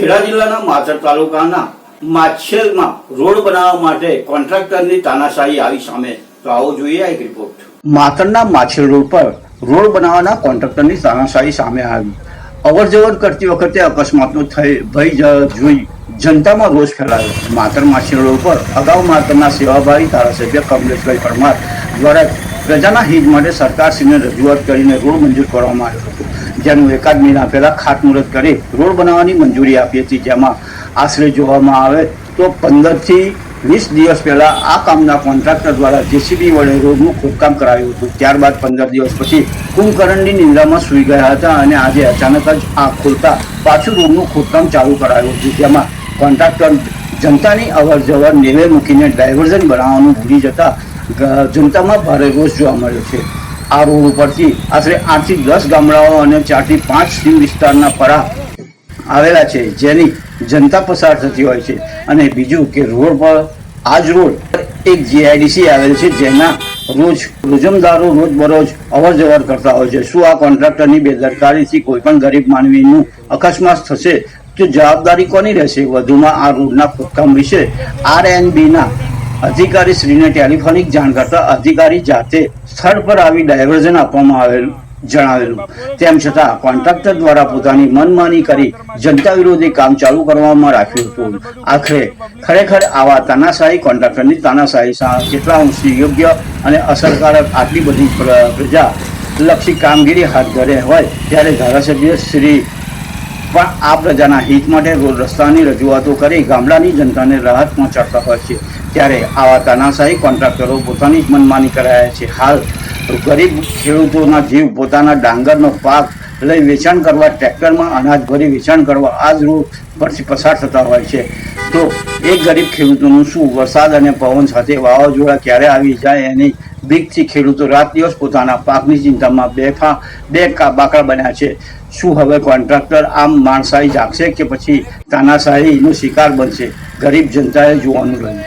ખેડા જિલ્લાના માતર તાલુકાના માછેલમાં રોડ બનાવવા માટે કોન્ટ્રાક્ટરની તાનાશાહી આવી સામે. તો આવો જોઈએ એક રિપોર્ટ માતરના માછેલ રોડ પર રોડ બનાવવાના કોન્ટ્રાક્ટરની તાનાશાહી સામે આવી. અવર જવર કરતી વખતે અકસ્માતનો થઈ, ભય જોઈ જનતામાં રોષ ફેલાયો. માતર માછેલ રોડ પર અગાઉ માતરના સેવાભાવી ધારાસભ્ય કમલેશભાઈ પરમાર દ્વારા પ્રજાના હિત માટે સરકારશ્રીને રજૂઆત કરીને રોડ મંજૂર કરવામાં આવ્યો હતો. જેનું એકાદ મહિના પહેલા ખાતમુહૂર્ત કરી રોડ બનાવવાની મંજૂરી આપી હતી. જેમાં આશરે જોવામાં આવે તો પંદરથી વીસ દિવસ પહેલાં આ કામના કોન્ટ્રાક્ટર દ્વારા જેસીબી વડે રોડનું ખોદકામ કરાયું હતું. ત્યારબાદ પંદર દિવસ પછી કુંભકરણની નિંદ્રામાં સૂઈ ગયા હતા અને આજે અચાનક જ આ ખોલતા પાછું રોડનું ખોદકામ ચાલુ કરાયું હતું. જેમાં કોન્ટ્રાક્ટર જનતાની અવર જવર નેવે મૂકીને ડાયવર્ઝન બનાવવાનું ભૂલી જતા જનતામાં ભારે રોષ જોવા મળ્યો છે. આ રોડ ઉપરથી આશરે આઠથી દસ ગામડાઓ અને ચારથી પાંચ સીમ વિસ્તારના પરા આવેલા છે, જેની જનતા પસાર થતી હોય છે. અને બીજું કે રોડ પર આ જ રોડ એક જીઆઈડીસી આવેલ છે, જેના રોજ રોજમદારો રોજ બરોજ અવર જવર કરતા હોય છે. શું આ કોન્ટ્રાક્ટરની બેદરકારીથી કોઈ પણ ગરીબ માનવીનું અકસ્માત થશે? તો જવાબદારી કોની રહેશે? વધુમાં આ રોડના ખોદકામ વિશે આર એન બીના અધિકારી શ્રીને ટેલિફોનિક જાણ કરતા અધિકારી જાતે સ્થળ પર આવી ડાયવર્ઝન આપવામાં આવેલું જણાવેલું. તેમ છતાં કોન્ટ્રાક્ટર દ્વારા પોતાની મનમાની કરી જનતા વિરોધી કામ ચાલુ કરવામાં રાખ્યું હતું. આખરે ખરેખર આવા તાનાશાહી કોન્ટ્રાક્ટરની તાનાશાહી કેટલા અંશે યોગ્ય અને અસરકારક આટલી બધી પ્રજા લક્ષી કામગીરી હાથ ધરે હોય ત્યારે ધારાસભ્ય શ્રી પણ આ પ્રજાના હિત માટે રોડ રસ્તાની રજૂઆતો કરી ગામડાની જનતાને રાહત પહોંચાડતા હોય છે. ત્યારે આવા તાનાશાહી કોન્ટ્રાક્ટરો પોતાની જ મનમાની કરાયા છે. હાલ ગરીબ ખેડૂતોના જીવ પોતાના ડાંગરનો પાક લઈ વેચાણ કરવા, ટ્રેક્ટરમાં અનાજ ભરી વેચાણ કરવા આ જ રૂટ પરથી પસાર થતા હોય છે. તો એ ગરીબ ખેડૂતોનું શું વરસાદ અને પવન સાથે વાવાઝોડા ક્યારે આવી જાય એની બીકથી ખેડૂતો રાત દિવસ પોતાના પાકની ચિંતામાં બેફા બે બાકડા બન્યા છે. શું હવે કોન્ટ્રાક્ટર આમ માણસાઈ જાગશે કે પછી તાનાશાહીનો શિકાર બનશે? ગરીબ જનતાએ જોવાનું રહ્યું.